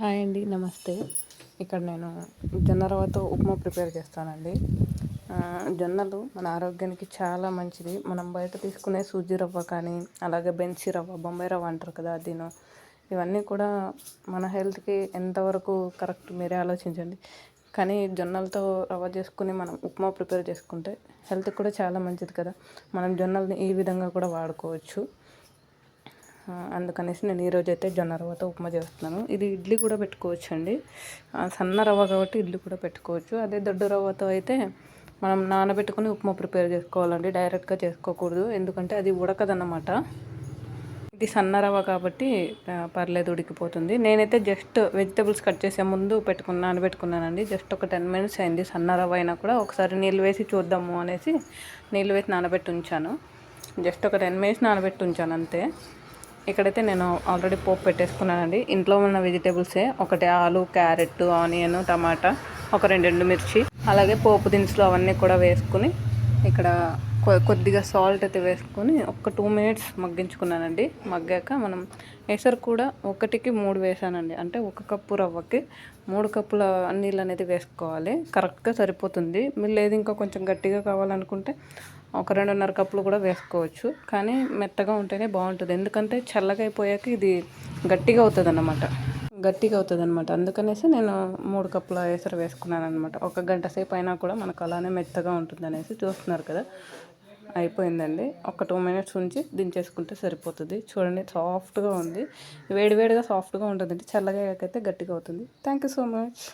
Hi అండి నమస్తే. ఇక్కడ నేను జొన్న రవ్వతో ఉప్మా ప్రిపేర్ చేస్తానండి. జొన్నలు మన ఆరోగ్యానికి చాలా మంచిది. మనం బయట తీసుకునే సూజీ రవ్వ కానీ అలాగే బెన్సీ రవ్వ బొంబాయి రవ్వ అంటారు కదా దీని ఇవన్నీ కూడా మన హెల్త్కి ఎంతవరకు కరెక్ట్ మీరే ఆలోచించండి. కానీ జొన్నలతో రవ్వ చేసుకుని మనం ఉప్మా ప్రిపేర్ చేసుకుంటే హెల్త్కి కూడా చాలా మంచిది కదా. మనం జొన్నల్ని ఈ విధంగా కూడా వాడుకోవచ్చు. అందుకనేసి నేను ఈరోజు అయితే జొన్న రవ్వతో ఉప్మా చేస్తున్నాను. ఇది ఇడ్లీ కూడా పెట్టుకోవచ్చు అండి సన్న రవ్వ కాబట్టి ఇడ్లీ కూడా పెట్టుకోవచ్చు. అదే దొడ్డు రవ్వతో అయితే మనం నానబెట్టుకుని ఉప్మా ప్రిపేర్ చేసుకోవాలండి. డైరెక్ట్గా చేసుకోకూడదు. ఎందుకంటే అది ఉడకదన్నమాట. ఇది సన్న రవ్వ కాబట్టి పర్లేదు ఉడికిపోతుంది. నేనైతే జస్ట్ వెజిటబుల్స్ కట్ చేసే ముందు పెట్టుకుని నానబెట్టుకున్నానండి. జస్ట్ ఒక టెన్ మినిట్స్ అయింది. సన్న రవ్వ అయినా కూడా ఒకసారి నీళ్ళు వేసి చూద్దాము అనేసి నీళ్ళు వేసి నానబెట్టి ఉంచాను. జస్ట్ ఒక టెన్ మినిట్స్ నానబెట్టి ఉంచాను అంతే. ఇక్కడైతే నేను ఆల్రెడీ పోపు పెట్టేసుకున్నానండి. ఇంట్లో ఉన్న వెజిటేబుల్సే. ఒకటి ఆలు క్యారెట్ ఆనియన్ టమాటా ఒక రెండు ఎండుమిర్చి అలాగే పోపు దినుసులు అవన్నీ కూడా వేసుకుని ఇక్కడ కొద్దిగా సాల్ట్ అయితే వేసుకొని ఒక టూ మినిట్స్ మగ్గించుకున్నానండి. మగ్గాక మనం ఎసరు కూడా ఒకటికి మూడు వేసానండి. అంటే ఒక కప్పు రవ్వకి మూడు కప్పుల నీళ్ళు అనేది వేసుకోవాలి. కరెక్ట్గా సరిపోతుంది. మీరు లేదు ఇంకా కొంచెం గట్టిగా కావాలనుకుంటే ఒక రెండున్నర కప్పులు కూడా వేసుకోవచ్చు. కానీ మెత్తగా ఉంటేనే బాగుంటుంది. ఎందుకంటే చల్లగా అయిపోయాక ఇది గట్టిగా అవుతుంది అన్నమాట గట్టిగా అవుతుంది అనమాట అందుకనేసి నేను మూడు కప్పుల ఎసరు వేసుకున్నాను అనమాట ఒక గంట సేపు అయినా కూడా మనకు అలానే మెత్తగా ఉంటుంది అనేసి చూస్తున్నారు కదా. అయిపోయిందండి. ఒక టూ మినిట్స్ ఉంచి దించేసుకుంటే సరిపోతుంది. చూడండి సాఫ్ట్గా ఉంది. వేడివేడిగా సాఫ్ట్గా ఉంటుందండి. చల్లగా అయితే గట్టిగా అవుతుంది. Thank you so much.